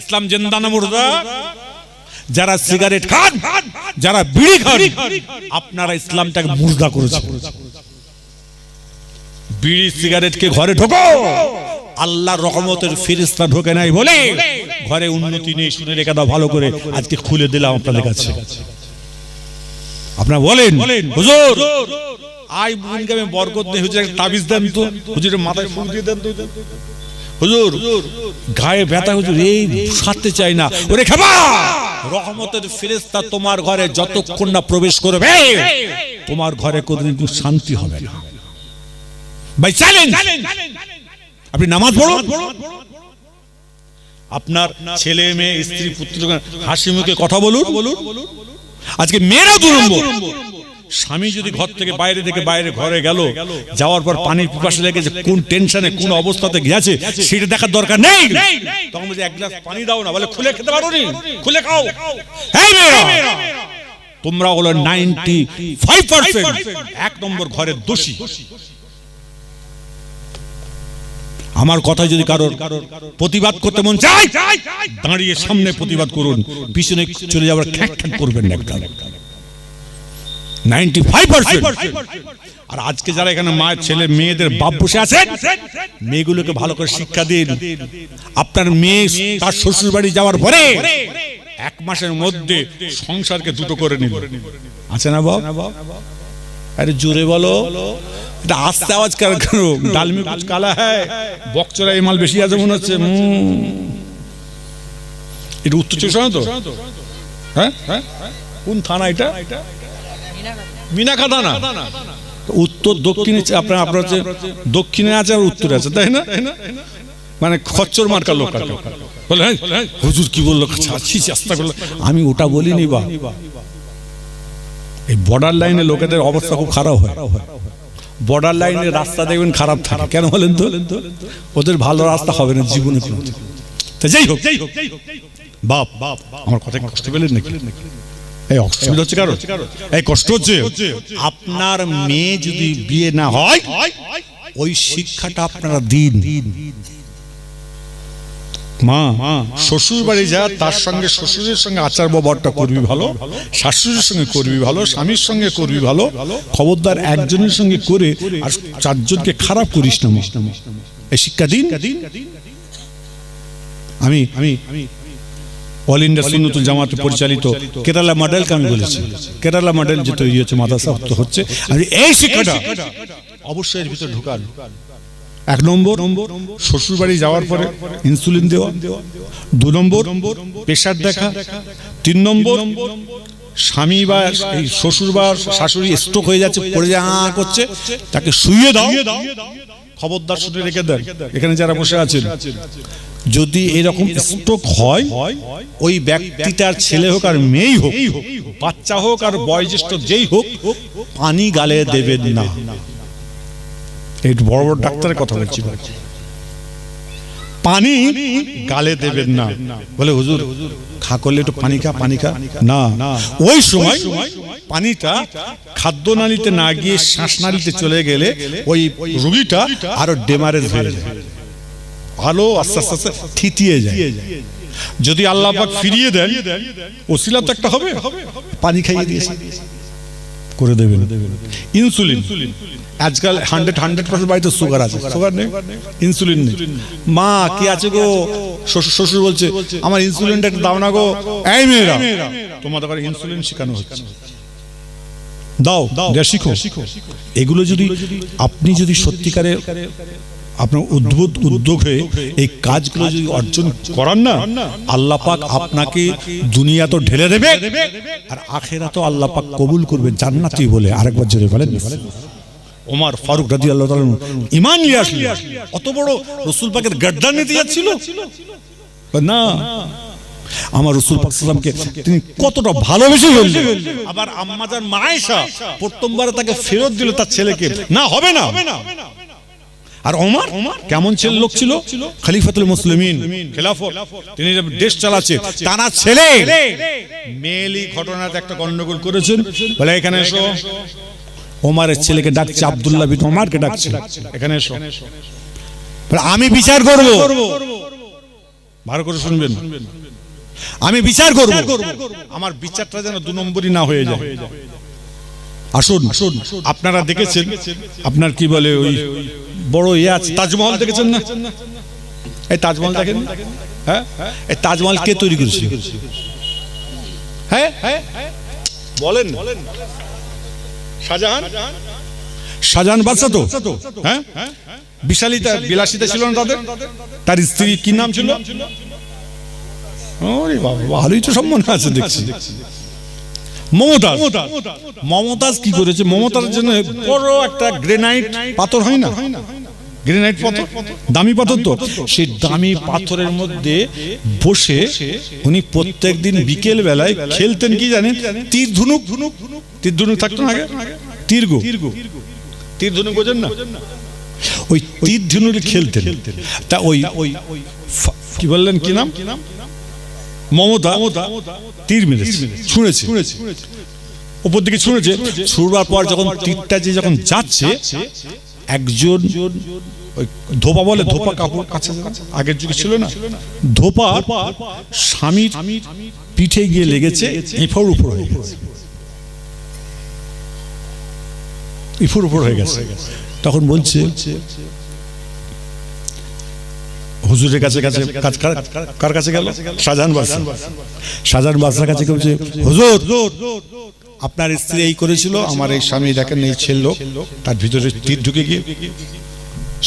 ইসলাম জেন্দানা মুর্দা। যারা সিগারেট খান যারা বিড়ি খান আপনারা ইসলামটাকে মুর্দা করেছেন। বিড়ি সিগারেটকে ঘরে ঢোকো আল্লাহর রহমতের ফিরিস্তা ঢোকে নাই বলে ঘরে উন্নতি নেই শুনে রেখে দাও ভালো করে। আজকে খুলে দিলাম আপনাদের কাছে। আপনারা বলেন হুজুর আই বুনকে আমি বরকত নেই হুজুর একটা তাবিজ দেন তো। হুজুরের মাথায় ফুল দিয়ে দেন তো। হুজুর, গায়ে ব্যথা হুজুর, এই সারতে চাই না। ওরে খাবা রহমতের ফেরেশতা তোমার ঘরে যতক্ষণ না প্রবেশ করবে, তোমার ঘরে কোনদিন শান্তি হবে না। ভাই চ্যালেঞ্জ আপনি নামাজ পড়ুন। আপনার ছেলে, মেয়ে, স্ত্রী পুত্র হাসি মুখে কথা বলুন। আজকে মেয়েরা দুরম্ব স্বামী যদি ঘর থেকে বাইরে থেকে বাইরে ঘরে গেল যাওয়ার পর পানির পিপাসা লেগেছে কোন টেনশনে কোন অবস্থাতে গেছে সেটা দেখার দরকার নেই! তখন বলছে এক গ্লাস পানি দাও না বলে খুলে খেতে পারো নি খুলে খাও। তোমরা হলো নাইনটি ফাইভ পার্সেন্ট এক নম্বর ঘরের দোষী। আমার কথা যদি কারোর প্রতিবাদ করতে মন চায় দাঁড়িয়ে সামনে প্রতিবাদ করুন পিছনে চলে যাওয়ার খ্যাক খ্যাক করবেন না নাইনটি ফাইভ আর আজকে যারা এখানে মায়ের ছেলে, মেয়েদের বাপ বসে আছেন মেয়েগুলোকে ভালো করে শিক্ষা দিন। আপনার মেয়ে তার শ্বশুর বাড়ি যাওয়ার পরে এক মাসের মধ্যে সংসারকে দুটো করে নিল। আছে না বাবা আরে জোরে বলো। এটা আস্তে আওয়াজ কার করো? ডালমি কুচ কালা হ্যায় বকচরা এই মাল বেশি আছে মনে হচ্ছে। এটা উত্তর চব্বিশ তো? হ্যাঁ হ্যাঁ? কোন থানা এটা? মিনাখা থানা উত্তর দক্ষিণে আপনার আপনার হচ্ছে দক্ষিণে আছে আর উত্তরে আছে তাই না? মানে খচ্চর মার্কার লোক। বলে "হ্যাঁ, হুজুর কি বলল? চেষ্টা করল। আমি ওটা বলিনি বা। এই বর্ডার লাইনে লোকেদের অবস্থা খুব খারাপ হয়। বর্ডার লাইনে রাস্তা দেখবেন খারাপ থাকে। কেন বলেন তো? ওদের ভালো রাস্তা হবে না জীবনে যাই হোক বাপ বাপ আমার কথা কষ্ট পেলেন নাকি? এই অসুবিধা হচ্ছে কারও এই কষ্ট হচ্ছে। আপনার মেয়ে যদি বিয়ে না হয় ওই শিক্ষাটা আপনারা দিন। মা শ্বশুর বাড়ি যা তার সঙ্গে শ্বশুরের সঙ্গে আচার ব্যবহারটা করবি ভালো শাশুড়ির সঙ্গে করবি ভালো স্বামীর সঙ্গে করবি ভালো খবরদার একজনের সঙ্গে করে আর চারজনকে খারাপ করিস না। এই শিক্ষা দিন। আমি আমি অল ইন্ডিয়া সুন্নতুল জামাতে পরিচালিত কেরালা মডেলকে আমি বলেছি। কেরালা মডেল যে তৈরি হচ্ছে, মাদ্রাসা তো হচ্ছে। আমি এই শিক্ষাটা অবশ্যই এর ভিতরে ঢুকান। এক নম্বর শ্বশুর বাড়ি যাওয়ার পরে ইনসুলিন দেওয়া। দু নম্বর প্রেশার দেখা। তিন নম্বর, স্বামী বা এই শ্বশুর বা শাশুড়ি স্ট্রোক হয়ে যাচ্ছে, পড়ে যা করছে, তাকে শুয়ে দাও। খবরদার শুনে রেখে দেন। এখানে যারা বসে আছেন যদি এরকম স্ট্রোক হয় ওই ব্যক্তিটার ছেলে হোক আর মেয়েই হোক বাচ্চা হোক আর বয়োজ্যেষ্ঠ যেই হোক পানি গালে দেবেন না। এই বড় বড় ডাক্তারের কথা বলছি। পানি গালে দেবেন না। বলে হুজুর খা করলে একটু পানি খা পানি খা। না। ওই সময় পানিটা খাদ্য নালীতে না গিয়ে শ্বাসনালীতে চলে গেলে ওই রোগীটা আরও ডেমারেজ হয়ে যায়। আলো আস্তে আস্তে আস্তে থিতিয়ে যায়। যদি আল্লাহ পাক ফিরিয়ে দেন, ওসিলা তো একটা হবে। পানি খাইয়ে দিয়েছে। করে দেবেন। ইনসুলিন। আজকাল হান্ড্রেড হান্ড্রেড পার্সেন্ট বাড়িতে সুগার আছে। সুগার নেই? ইনসুলিন নেই। মা, কি আছে গো? শ্বশুর শ্বশুর বলছে, আমার ইনসুলিনটা একটু দাও না গো। এই মেয়েরা। তোমাদের ইনসুলিন শেখানো হচ্ছে। দাও, দেয়া শিখো। এগুলো যদি আপনি যদি সত্যিকারের আপনার উদ্ভুত উদ্যোগ এই কাজগুলো যদি অর্জন করান না, আল্লাহ পাক আপনাকে দুনিয়া তো ঢেলে দেবে আর আখেরা তো আল্লাহ পাক কবুল করবে জান্নাতি বলে আরেকবার জোরে বলেন। ওমর ফারুক রাজি আল্লাহ ইমান নিয়ে আসলে অত বড় রসুল পাকের গদ্দার নিতে যাচ্ছিল? না, আমার রসুল পাক সাল্লামকে তিনি কতটা ভালোবেসে ফেললেন। আবার আম্মাজান মায়েশা প্রথমবারে তাকে ফেরত দিল তার ছেলেকে। না, হবে না। আর ওমর? কেমন ছেলে লোক ছিল? খলিফাতুল মুসলিমিন। খেলাফত। তিনি দেশ চালাচ্ছে তারা ছেলে। মেয়েলি ঘটনাতে একটা গন্ডগোল করেছেন। বলে এখানে এসো। ওমারের ছেলেকে ডাকছে আব্দুল্লাহ বিন ওমারকে ডাকছে। এখানে এসো। আমি বিচার করব। ভালো করে শুনবেন। আমি বিচার করব। আমার বিচারটা যেন দু নম্বরই না হয়ে যায়। আসুন। আসুন। আপনারা দেখেছেন। আপনার কি বলে ওই বড় ইয়ে আছে, তাজমহল দেখেছেন না? এই তাজমহল দেখেন হ্যাঁ? এই তাজমহল কে তৈরি করেছে? হ্যাঁ? বলেন। শাহজাহান? শাহজাহান বাদশা তো? হ্যাঁ? বিশালিতা, বিলাসিতা ছিল না তাদের? তার স্ত্রী কি নাম ছিল? ভালোই তো সব মনে আছে দেখছি। মমতাজ। মমতাজ কি করেছে? মমতাজ জন্য বড় একটা গ্রেনাইট পাথর হয় না? গ্রেনাইট পাথর? দামি পাথর তো। সেই দামি পাথরের মধ্যে বসে উনি প্রত্যেক দিন বিকেল বেলায় খেলতেন কি জানেন? তীর ধনুক। ধনুক। তীর ধনুক থাকতো না আগে? তীর্ঘ তীর ধনুক বোঝেন না? ওই তীর ধনুক খেলতেন। তা ওই ওই কি বললেন? কি নাম? মমতা। তীর মেরেছে। ছুঁড়েছে উপর দিকে ছুঁড়েছে ছুড়বার পর যখন তীরটা যে যখন যাচ্ছে একজন ধোপা বলে, ধোপা কাপড় কাছে আগের যুগে ছিল না। ধোপা স্বামীর পিঠে গিয়ে লেগেছে, এফর উপর হয়ে গেছে। ইফুর উপর হয়ে গেছে। তখন বলছে, হুজুরের কাছে কাছে কার- কাছে গেল? শাহজাহান বাদশা শাহজাহান বাদশার কাছে কেউ হুজুর আপনার স্ত্রী এই করেছিল আমার এই স্বামী দেখেন এই ছেলে লোক তার ভিতরে তীর ঢুকে গিয়ে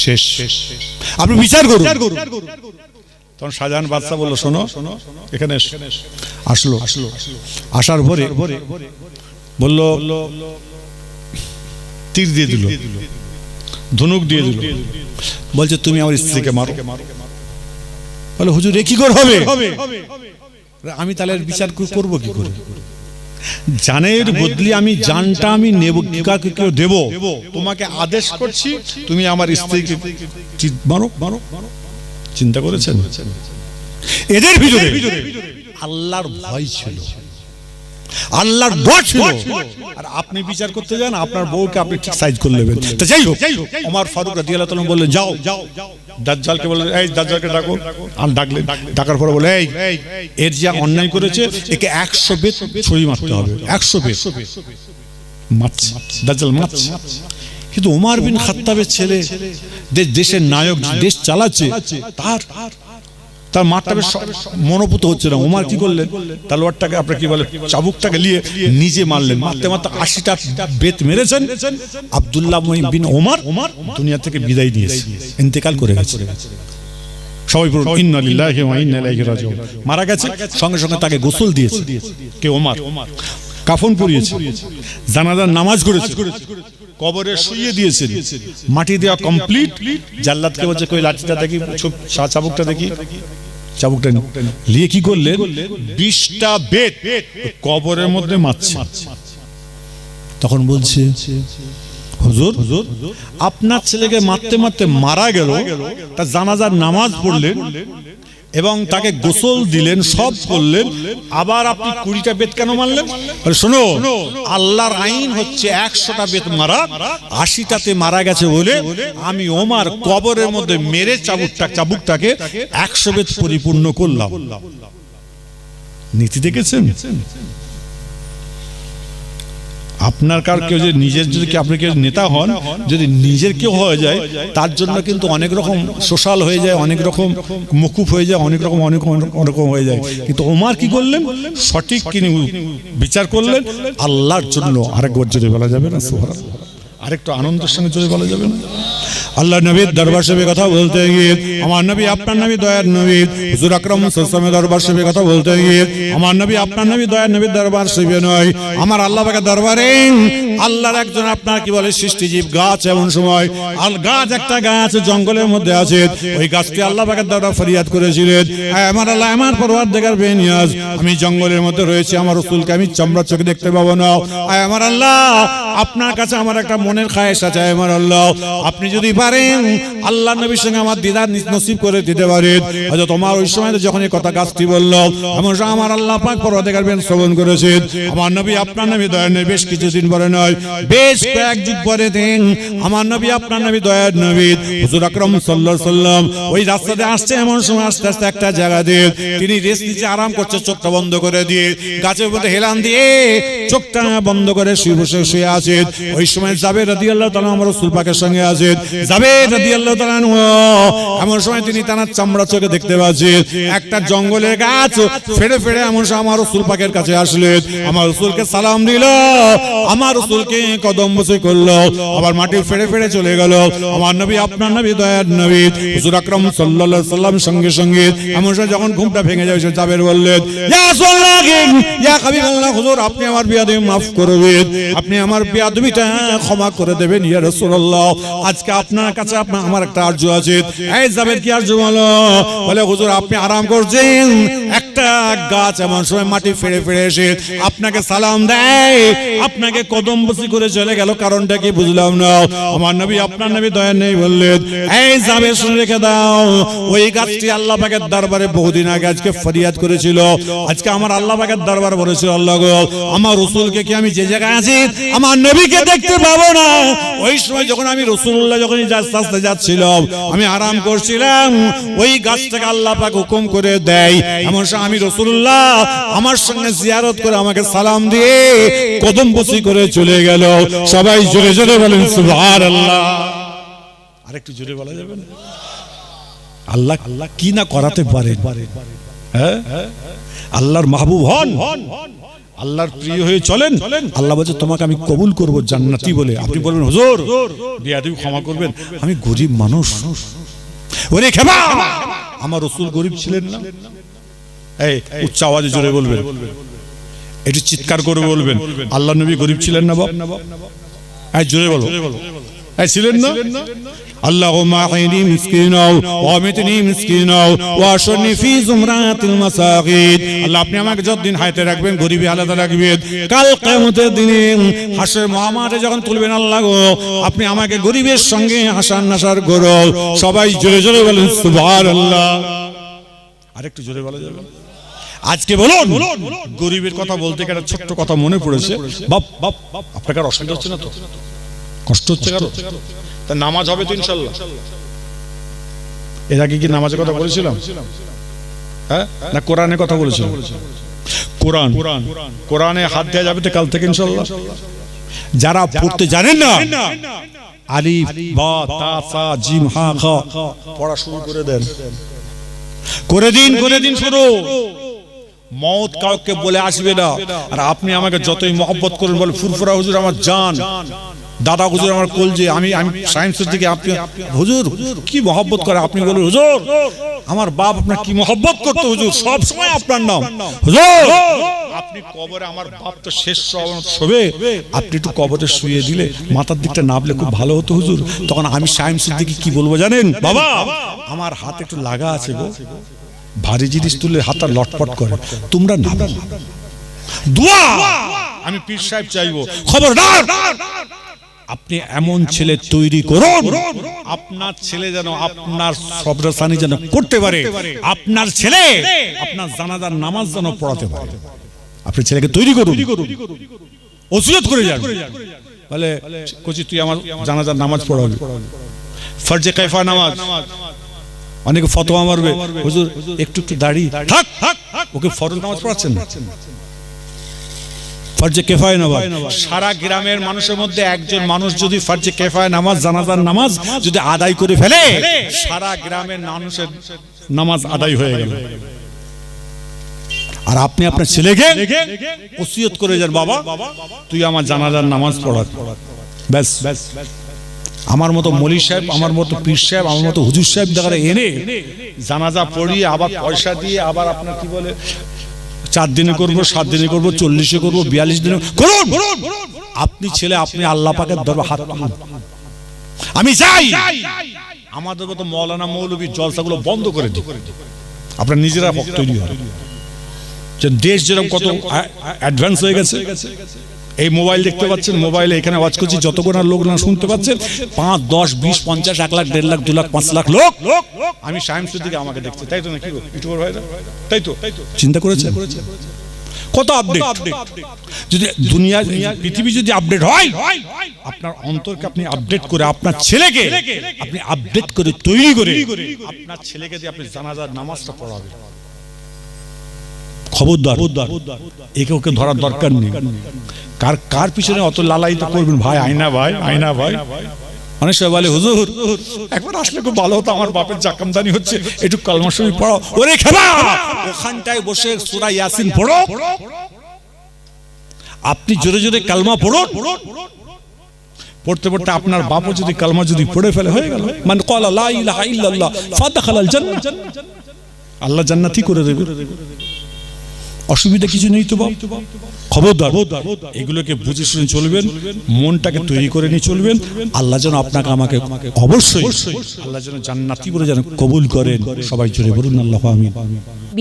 শেষ। আপনি বিচার করুন। তখন শাহজাহান বাদশা বলল শোনো এখানে আসলো আসলো। আসার পরে বলল তীর দিয়ে দিল ধনুক দিয়ে দিল। বলছে তুমি আমার স্ত্রীকে মারো। বলে হুজুর এ কি করে হবে? আমি তাহলে বিচার করব কি করে? জানের বদলি আমি জানটা আমি নেব কাকে কেউ দেব? তোমাকে আদেশ করছি তুমি আমার স্ত্রীকে মারো মারো চিন্তা করেছেন? এদের ভিতরে। আল্লাহর ভয় ছিল। আল্লাহর ডর ছিল। আর আপনি বিচার করতে যান, আপনার বউকে আপনি ঠিক সাইজ করে নেবেন। তো যাই হোক, ওমর ফারুক রাদিয়াল্লাহু তাআলা বললেন, যাও। দাজ্জালকে বললেন, এই দাজ্জালকে ডাকো। আর ডাকলেন ডাকার পরে বলে, এই, এর যে অন্যায় করেছে, একে 100 বেত ছুরি মারতে হবে। 100 বেত। মারছে। দাজ্জাল মারছে। কিন্তু ওমর বিন খাত্তাবের ছেলে দেশ দেশের নায়ক দেশ চালাচ্ছে, তার তার মারটা বেশ মনোপুত হচ্ছে না। ওমার কি করলেন? তালোয়ারটাকে আপনার কি বলে চাবুকটাকে নিয়ে নিজে মারলেন। মারতে মারতে আশিটা বেত মেরেছেন। আব্দুল্লাহ বিন ওমার ওমর দুনিয়া থেকে বিদায় নিয়েছে। ইন্তেকাল করে গেছে। সবাই বলুন ইন্না লিল্লাহি ওয়া ইন্না ইলাইহি রাজিউন। মারা গেছে সঙ্গে সঙ্গে তাকে গোসল দিয়েছে কে ওমর। কাফন পরিয়েছে। জানাজার নামাজ করেছে। কবরে শুইয়ে দিয়েছেন। মাটি দেওয়া কমপ্লিট জাল্লাদকে বলছে, কই লাঠিটা দেখি চাবুকটা দেখি। চাবুকটা নিয়ে। কি করলেন? বিশটা বেত কবরের মধ্যে মারছে। তখন বলছে হুজুর হুজুর, আপনার ছেলেকে মারতে মারতে মারা গেল, তা জানাজার নামাজ পড়লেন এবং তাকে গোসল দিলেন সব করলেন। আবার আপনি কুড়িটা বেত কেন মারলেন? শোনো আল্লাহর আইন হচ্ছে একশোটা বেত মারা আশিটাতে মারা গেছে বলে আমি ওমার কবরের মধ্যে মেরে চাবুকটা চাবুকটাকে একশো বেত পরিপূর্ণ করলাম। নীতি দেখেছেন? আপনার কার কেউ যে নিজের যদি আপনি কেউ নেতা হন, যদি নিজের কেউ হয়ে যায়, তার জন্য কিন্তু অনেক রকম সোশ্যাল হয়ে যায়, অনেক রকম মুকুব হয়ে যায়, অনেক রকম, অনেক অনেক রকম হয়ে যায়। কিন্তু ওমার কি করলেন? সঠিক তিনি বিচার করলেন। আল্লাহর জন্য আরেকবার যদি বলা যাবে না? সোহরা আরেকটু আনন্দের সঙ্গে যদি বলা যাবে না? আল্লাহ নবীর দরবার সবে কথা বলতে গিয়ে, আমার নবী, আপনার নবী, দয়ার নবী, হুজুর আকরাম দরবার সবে কথা বলতে গিয়ে, আমার নবী, আপনার নবী, দয়ার নবীর দরবার সবে নয়, আমার আল্লাহ পাকের দরবারে আল্লাহর একজন আপনার কি বলে, সৃষ্টিজীব গাছ এমন সময় আল গাছ একটা গাছ জঙ্গলের মধ্যে আছে, ওই গাছটি আল্লাহ পাকের দরবার ফরিয়াদ করেছিলেন হ্যাঁ আমার আল্লাহ, আমার পরবার দেখার বেনিয়াজ আমি জঙ্গলের মধ্যে রয়েছি, আমার রসুলকে আমি চামড়া চোখে দেখতে পাবো না আয় আমার আল্লাহ, আপনার কাছে আমার একটা মনের খায়েশ আছে, আমার আল্লাহ, আপনি যদি পারেন। আল্লাহ নবীর সঙ্গে আমার দিদার নসিব করে দিতে পারেন হয়তো তোমার ওই সময় যখন এই কথা গাছটি বলল, এমন সময় আমার আল্লাহ পাক পরওয়ারদিগার বিন শ্রবণ করেছেন আমার নবী আপনার নবী দয়ার নবী, বেশ কিছুদিন পরে নয়, বেশ কয়েক যুগ পরে দিন আমার নবী আপনার নবী দয়ার নবী, হুজুর আকরাম আলাইহি সাল্লাম ওই রাস্তাতে আসছে এমন সময় আস্তে আস্তে একটা জায়গা দিয়ে। তিনি রেস্ট নিচে আরাম করছে, চোখটা বন্ধ করে দিয়ে, গাছের মধ্যে হেলান দিয়ে চোখটা বন্ধ করে শুয়ে বসে শুয়ে আছে। ওই সময় যাবে রাদিয়াল্লাহু তাআলা আমার রাসূল সঙ্গে আছে। যাবে রাদিয়াল্লাহু তাআলা এমন সময় তিনি তার চামড়া চোখে দেখতে পাচ্ছেন একটা জঙ্গলের গাছ ফেড়ে ফেড়ে এমন সময় আমার রাসূল কাছে আসলেন আমার রাসূলকে সালাম দিল। আমার রাসূলকে কদম বসে করল। আবার মাটি ফেড়ে ফেড়ে চলে গেল। আমার নবী, আপনার নবী, দয়ার নবী, হুজুর আকরাম সাল্লাল্লাহু সাল্লাম সঙ্গে সঙ্গে এমন সময় যখন ঘুমটা ভেঙে যায়, সে জাবের বললেন, ইয়া রাসূলুল্লাহ, ইয়া হাবিবাল্লাহ, হুজুর, আপনি আমার বিয়াদবি মাফ করবেন আপনি আমার বিয়াদবিটা ক্ষমা করে দেবেন, ইয়া রাসূলুল্লাহ। আজকে আপনার কাছে আমার একটা আরজু আছে। এই জাবের কি আরজু বলো? বলে, হুজুর, আপনি আরাম করছেন। একটা গাছ এমন সময় মাটি ফেড়ে ফেড়ে এসে আপনাকে সালাম দেয়। আপনাকে কদম বসি করে চলে গেল, কারণটা কি বুঝলাম না। আমার নবী, আপনার নবী দয়া নেই বললেন, এই যাবে শুনে রেখে দাও। ওই গাছটি আল্লাহ পাকের দরবারে বহুদিন আগে আজকে ফরিয়াদ করেছিল। আজকে আমার আল্লাহ পাকের দরবার বলেছিল, আল্লাহ গো, আমার রসুলকে কি আমি যে জায়গায় আছি? আমার নবীকে দেখতে পাবো না। ওই সময় যখন আমি রসুল্লাহ যখন আস্তে যাচ্ছিলাম, আমি আরাম করছিলাম। ওই গাছটাকে আল্লাহ পাক হুকুম করে দেয়। এমন সময় আমি রসুল্লাহ আমার সঙ্গে জিয়ারত করে আমাকে সালাম দিয়ে কদম বসি করে চলে গেল। সবাই জোরে জোরে বলেন, সুবহানাল্লাহ। আরেকটু জোরে বলা যাবে না? আল্লাহ আল্লাহ কি না করাতে পারে হ্যাঁ? আল্লাহর মাহবুব হন। আল্লাহর প্রিয় হয়ে চলেন। আল্লাহ বলছে, তোমাকে আমি কবুল করব জান্নাতি বলে। আপনি বলবেন, হুজুর বিয়াদবি ক্ষমা করবেন। আমি গরিব মানুষ। ওরে খেমা আমার রসুল গরিব ছিলেন না? এই, উচ্চ আওয়াজে জোরে বলবেন। একটু চিৎকার করে বলবেন, আল্লাহ নবী গরিব ছিলেন না এই, জোরে বলো। ছিলেন না اللهم احيني مسكينا وامتني مسكينا واشرني في زمرات المساكين আল্লাহ আপনি আমাকে যতদিন হায়াতে রাখবেন গরিবী হালাতে রাখবেন কাল কিয়ামতের দিনে হাসর মহামারে যখন তুলবেন আল্লাহ গো আপনি আমাকে গরিবের সঙ্গে হাসান নাসার করো সবাই জোরে জোরে বলেন সুবহানাল্লাহ আরেকটু জোরে বলা যাবে আজকে বলুন গরিবের কথা বলতে গেলে ছোট্ট কথা মনে পড়েছে বাপ বাপ আপনাকে আর অসুবিধা হচ্ছে না তো কষ্ট হচ্ছে কারও? তা নামাজ হবে তো ইনশাল্লাহ। এর আগে কি নামাজের কথা বলেছিলাম? হ্যাঁ? না কোরআনের কথা বলেছিলাম? কোরআন। কোরআনে হাত দেওয়া যাবে তো কাল থেকে ইনশাল্লাহ। যারা পড়তে জানেন না আলিফ বা তা সা জিম হা খ পড়া শুরু করে দেন। করে দিন করে দিন শুরু। মত কাউকে বলে আসবে না। আর আপনি আমাকে যতই মহব্বত করেন বলে ফুরফুরা হুজুর আমার জান। দাদা হুজুর, আমার কোল যে আমি আমি সায়েন্সের দিকে আপনি, হুজুর, কি মহব্বত করে আপনি বলুন, হুজুর, আমার বাপ আপনার কি মহব্বত করতো, হুজুর? সব সময় আপনার নাম। হুজুর, আপনি কবরে, আমার বাপ তো শেষ শোবে। আপনি একটু কবরে শুয়ে দিলে মাথার দিকটা নাবলে খুব ভালো হতো, হুজুর। তখন আমি সায়েন্সের দিকে কি বলব জানেন? বাবা, আমার হাতে একটু লাগা আছে গো। ভারী জিনিস তুলে হাতটা লটপট করে। তোমরা না দোয়া! আমি পীর সাহেব চাইব। খবরদার! আপনি এমন ছেলে তৈরি করুন। আপনার ছেলে যেন আপনার সবরাসানি যেন করতে পারে। আপনার ছেলে আপনার জানাজার নামাজ যেন পড়াতে পারে। আপনি ছেলেকে তৈরি করুন। ওসিয়ত করে যান। বলে, কচি, তুই আমার জানাজার নামাজ পড়াবি। ফরজে কাইফা নামাজ। অনেকে ফতোয়া মারবে। হুজুর, একটু একটু দাঁড়ি থাক থাক। ওকে ফরজ নামাজ পড়াচ্ছেন না? ফরজে কেফায় নামাজ। সারা গ্রামের মানুষের মধ্যে একজন মানুষ যদি ফরজে কেফায় নামাজ, জানাজার নামাজ যদি আদায় করে ফেলে, সারা গ্রামের মানুষের নামাজ আদায় হয়ে গেল। আর আপনি আপনার ছেলেকে ওসিয়ত করে যান, বাবা, তুই আমার জানাজার নামাজ পড়া। ব্যাস। ব্যাস আমার মতো মলি সাহেব, আমার মতো পীর সাহেব, আমার মতো হুজুর সাহেব দেখারে এনে জানাজা পড়িয়ে আবার পয়সা দিয়ে আবার আপনার কি বলে চার দিনে করব সাত দিনে করব চল্লিশে করব বিয়াল্লিশ দিনে করুন আপনি ছেলে আপনি আল্লাহ পাকের দরবার হাত আমি যাই। আমাদের মতো মৌলানা মৌলবী জলসাগুলো বন্ধ করে দিই আপনার নিজেরা ভক্ত তৈরি হয়। যে দেশ যেরকম কত অ্যাডভান্স হয়ে গেছে। এই মোবাইল দেখতে পাচ্ছেন, মোবাইলে এখানে ওয়াচ করছি যত গোনা লোক না শুনতে পাচ্ছেন, পাঁচ, দশ, বিশ, পঞ্চাশ, এক লাখ, দেড় লাখ, দু লাখ, পাঁচ লাখ লোক। আমি সায়েন্সের দিকে আমাকে দেখছি, তাই তো নাকি গো? ইউটিউবার ভাইরা তাই তো? চিন্তা করেছে কত আপডেট যদি দুনিয়া, পৃথিবী যদি আপডেট হয়, আপনার অন্তরকে আপনি আপডেট করে, আপনার ছেলেকে আপনি আপডেট করে, তৈরি করে, আপনার ছেলেকে দিয়ে আপনি জানাজার নামাজটা পড়াবেন। খবরদার, একে ওকে ধরার দরকার নেই। কার কার পিছনে অত লালাই তো করবেন? ভাই, আয়না ভাই আয়না ভাই। অনেক সময় বলে, হুজুর, একবার আসলে খুব ভালো হতো, আমার বাপের জাকামদানি হচ্ছে, একটু কলমাশমি পড়ো ওরে খেলা! ওখানটায় বসে সূরা ইয়াসিন পড়ো। আপনি জোরে জোরে কালমা পড়ুন। পড়তে পড়তে আপনার বাপও যদি কালমা যদি পড়ে ফেলে, হয়ে গেল। মানে কলা লা ইলাহা ইল্লাল্লাহ, ফাদাখালাল জান্নাত আল্লাহ জান্নাতি করে দেবে। অসুবিধা কিছু নেই তো খবরদার, এগুলোকে বুঝে শুনে চলবেন, মনটাকে তৈরি করে নিয়ে চলবেন। আল্লাহ যেন আপনাকে আমাকে অবশ্যই, আল্লাহ যেন জান্নাতি বলে যেন কবুল করেন। সবাই চলে বলুন, আল্লাহ আমি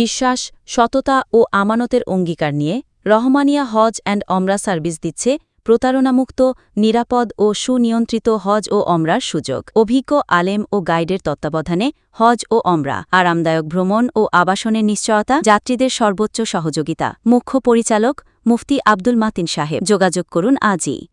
বিশ্বাস, সততা ও আমানতের অঙ্গীকার নিয়ে রহমানিয়া হজ অ্যান্ড অমরা সার্ভিস দিচ্ছে প্রতারণামুক্ত, নিরাপদ ও সুনিয়ন্ত্রিত হজ ও অমরার সুযোগ। অভিজ্ঞ, আলেম ও গাইডের তত্ত্বাবধানে হজ ও অমরা, আরামদায়ক ভ্রমণ ও আবাসনের নিশ্চয়তা, যাত্রীদের সর্বোচ্চ সহযোগিতা। মুখ্য পরিচালক, মুফতি আব্দুল মাতিন সাহেব। যোগাযোগ করুন আজই।